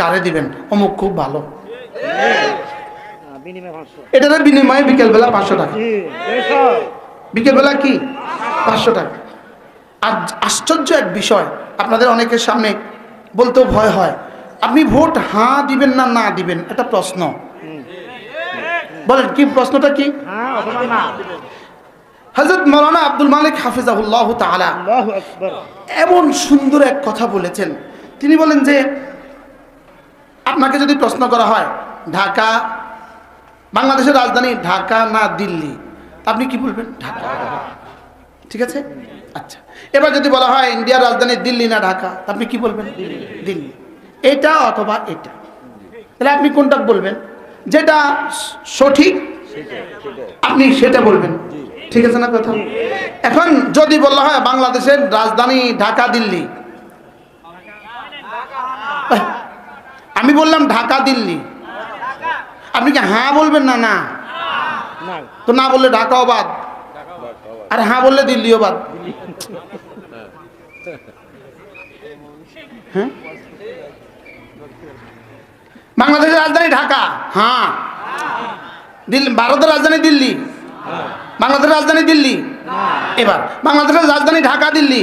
কারে দিবেন? অমুক খুব ভালো। এটার বিনিময়ে বিকেলবেলা পাঁচশো টাকা। বিকেলবেলা কি? পাঁচশো টাকা। আর আশ্চর্য এক বিষয় আপনাদের অনেকের সামনে বলতেও ভয় হয়। আপনি ভোট হাঁ দিবেন না না দিবেন এটা প্রশ্ন। বলেন কি প্রশ্নটা কি? হ্যাঁ অথবা না হজরত মৌলানা আব্দুল মালিক হাফিজাহুল্লাহ তাআলা আল্লাহ এমন সুন্দর এক কথা বলেছেন। তিনি বলেন যে আপনাকে যদি প্রশ্ন করা হয়, ঢাকা, বাংলাদেশের রাজধানী ঢাকা না দিল্লি আপনি কি বলবেন? ঢাকা। ঠিক আছে? আচ্ছা। এবার যদি বলা হয়, ইন্ডিয়ার রাজধানী দিল্লি না ঢাকা আপনি কি বলবেন? দিল্লি। এটা অথবা এটা। তাহলে আপনি কোনটা বলবেন? যেটা সঠিক, আপনি সেটা বলবেন। ঠিক আছে না কথা? এখন যদি বলা হয়, বাংলাদেশের রাজধানী ঢাকা দিল্লি আমি বললাম ঢাকা দিল্লি। আপনি কি হ্যাঁ বলবেন? না না। তো না বললে ঢাকাও বাদ। আর হ্যাঁ বললে দিল্লিও বাদ। হ্যাঁ? বাংলাদেশের রাজধানী ঢাকা। হ্যাঁ। দিল্লি ভারতের রাজধানী দিল্লি। বাংলাদেশের রাজধানী দিল্লি। এবার বাংলাদেশের রাজধানী ঢাকা দিল্লি।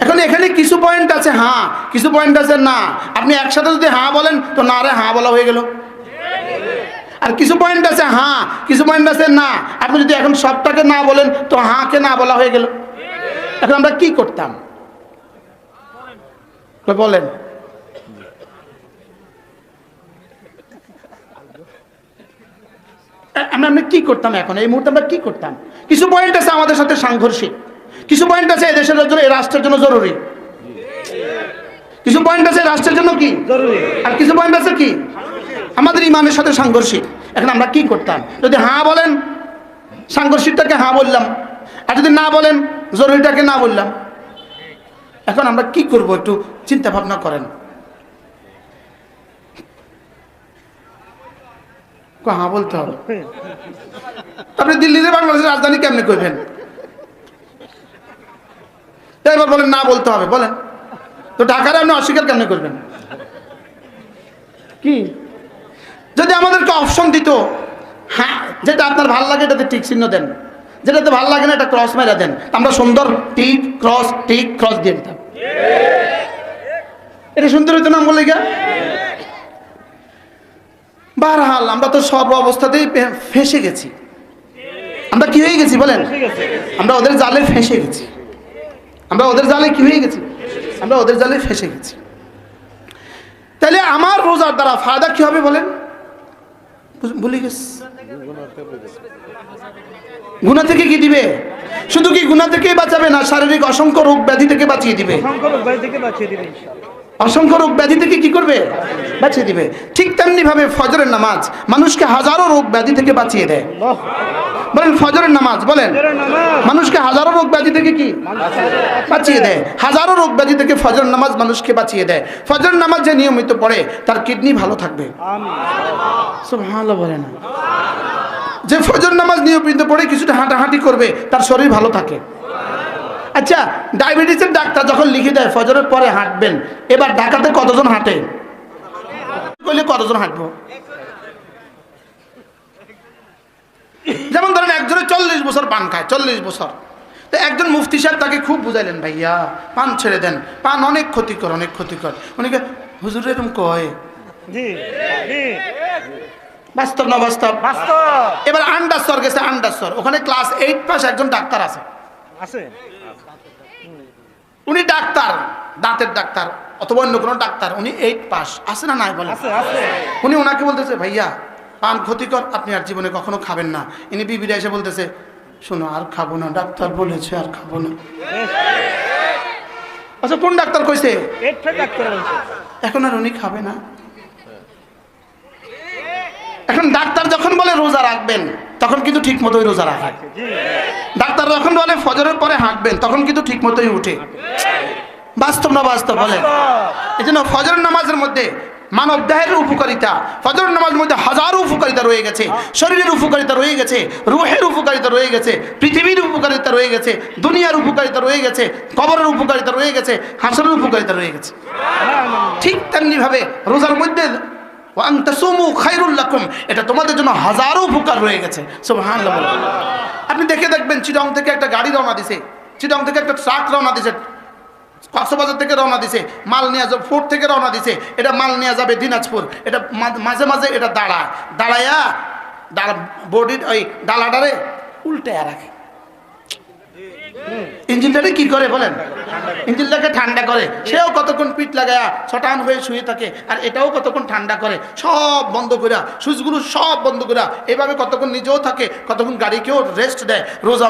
এখন এখানে কিছু পয়েন্ট আছে হ্যাঁ কিছু পয়েন্ট আছে, না। আপনি একসাথে যদি হ্যাঁ বলেন, তো না রে হ্যাঁ বলা হয়ে গেল। আর কিছু পয়েন্ট আছে হ্যাঁ কিছু পয়েন্ট আছে, না। আপনি যদি এখন সবটাকে না বলেন, তো হাঁকে না বলা হয়ে গেল। এখন আমরা কি করতাম? বলেন। আমরা আমরা কি করতাম এখন? এই মুহূর্তে আমরা কি করতাম? কিছু পয়েন্ট আছে আমাদের সাথে সাংঘর্ষিক। কিছু পয়েন্ট আছে এই দেশের জন্য এই রাষ্ট্রের জন্য জরুরি। কিছু পয়েন্ট আছে রাষ্ট্রের জন্য কি? জরুরি। আর কিছু পয়েন্ট আছে কি? আমাদের ইমানের সাথে সাংঘর্ষিক। এখন আমরা কি করতাম? যদি হ্যাঁ বলেন সাংঘর্ষিকটাকে হ্যাঁ বললাম। আর যদি না বলেন জরুরিটাকে না বললাম। এখন আমরা কি করব একটু চিন্তা ভাবনা করেন। হ্যাঁ বলতে হবে। আপনি দিল্লিতে বাংলাদেশের রাজধানী কেমনে করবেন এবার বলেন না বলতে হবে বলেন। তো ঢাকারে আপনি অস্বীকার কেমনে করবেন? কি? যদি আমাদেরকে অপশন দিত হ্যাঁ যেটা আপনার ভালো লাগে এটাতে টিক চিহ্ন দেন। যেটাতে ভালো লাগে না এটা ক্রস মেরা দেন। আমরা সুন্দর টিক ক্রস টিক ক্রস দিয়ে দিতাম। এটা সুন্দর হইতো না বলে গা বারহাল আমরা তো সব অবস্থাতেই ফেঁসে গেছি। আমরা কি হয়ে গেছি বলেন? আমরা ওদের জালে ফেঁসে গেছি। আমরা ওদের জালে কি হয়ে গেছি? আমরা ওদের জালে ফেঁসে গেছি। তাহলে আমার রোজার দ্বারা ফায়দা কি হবে বলেন? ভুলে গেছি। গুণা থেকে কি দিবে? শুধু কি গুণা থেকেই বাঁচাবে না শারীরিক অসংখ্য রোগ ব্যাধি থেকে বাঁচিয়ে দিবে? থেকে অসংখ্য রোগ ব্যাধি থেকে কি করবে? বাঁচিয়ে দিবে। ঠিক তেমনি ভাবে ফজরের নামাজ মানুষকে হাজারো রোগ ব্যাধি থেকে বাঁচিয়ে দেয়। বলেন ফজরের নামাজ বলেন। মানুষকে হাজারো রোগ ব্যাধি থেকে কি? বাঁচিয়ে দেয়। হাজারো রোগ ব্যাধি থেকে ফজর নামাজ মানুষকে বাঁচিয়ে দেয়। ফজর নামাজ যে নিয়মিত পড়ে তার কিডনি ভালো থাকবে। ভালো বলে না। যে ফজর নামাজ নিয়মিত পড়ে কিছুটা হাঁটাহাঁটি করবে তার শরীর ভালো থাকে। আচ্ছা ডায়াবেটিসের ডাক্তার যখন লিখে দেয় ফজরের পরে হাঁটবেন এবার ঢাকাতে কতজন হাঁটে? কতজন হাঁটবো? যেমন ধরেন একজনের চল্লিশ বছর পান খায় চল্লিশ বছর। তো একজন মুফতি সাহেব তাকে খুব বুঝাইলেন ভাইয়া পান ছেড়ে দেন পান অনেক ক্ষতিকর অনেক ক্ষতিকর। উনিকে হুজুর এরকম কয়? বাস্তব না বাস্তব? এবার আন্ডারসর গেছে আন্ডারসর ওখানে ক্লাস এইট পাস একজন ডাক্তার আছে। উনি ডাক্তার দাঁতের ডাক্তার অথবা অন্য কোনো ডাক্তার উনি এইট পাস। আছে না নাই বলে উনি ওনাকে বলতেছে ভাইয়া পান ক্ষতিকর আপনি আর জীবনে কখনো খাবেন না। ইনি বিবিরা এসে বলতেছে শোনো আর খাব না। ডাক্তার বলেছে আর খাব না। আচ্ছা কোন ডাক্তার কইছে? এখন আর উনি খাবে না। এখন ডাক্তার যখন বলে রোজা রাখবেন তখন কিন্তু ঠিক মতোই রোজা রাখে। ডাক্তার যখন বলে ফজরের পরে হাঁটবেন তখন কিন্তু ঠিক মতোই উঠে। বাস্তব না বাস্তব বলে এই জন্য ফজর নামাজের মধ্যে মানব দেহের উপকারিতা, ফজর নামাজের মধ্যে হাজারো উপকারিতা রয়ে গেছে, শরীরের উপকারিতা রয়ে গেছে, রুহের উপকারিতা রয়ে গেছে, পৃথিবীর উপকারিতা রয়ে গেছে, দুনিয়ার উপকারিতা রয়ে গেছে, কবরের উপকারিতা রয়ে গেছে, হাসরের উপকারিতা রয়ে গেছে ঠিক তেমনিভাবে রোজার মধ্যে এটা তোমাদের জন্য হাজারো উপকার রয়ে গেছে। আপনি দেখে দেখবেন চিটং থেকে একটা গাড়ি রওনা দিছে চিটং থেকে একটা ট্রাক রওনা দিছে কক্সবাজার থেকে রওনা দিছে, মাল নিয়ে যাবে ফোর্ট থেকে রওনা দিছে। এটা মাল নিয়ে যাবে দিনাজপুর। এটা মাঝে মাঝে এটা দাঁড়ায়। দাঁড়াইয়া দাঁড়া বডির ওই ডালাটারে উল্টে রাখে। ইঞ্জিনটারে কি করে বলেন? ইঞ্জিনটাকে ঠান্ডা করে। সেও কতক্ষণ পিঠ লাগায়া ছটান হয়ে শুয়ে থাকে, আর এটাও কতক্ষণ ঠান্ডা করে। সব বন্ধ করে সুইচগুলো সব বন্ধ করে এভাবে কতক্ষণ নিজেও থাকে, কতক্ষণ গাড়িকেও রেস্ট দেয়। রোজা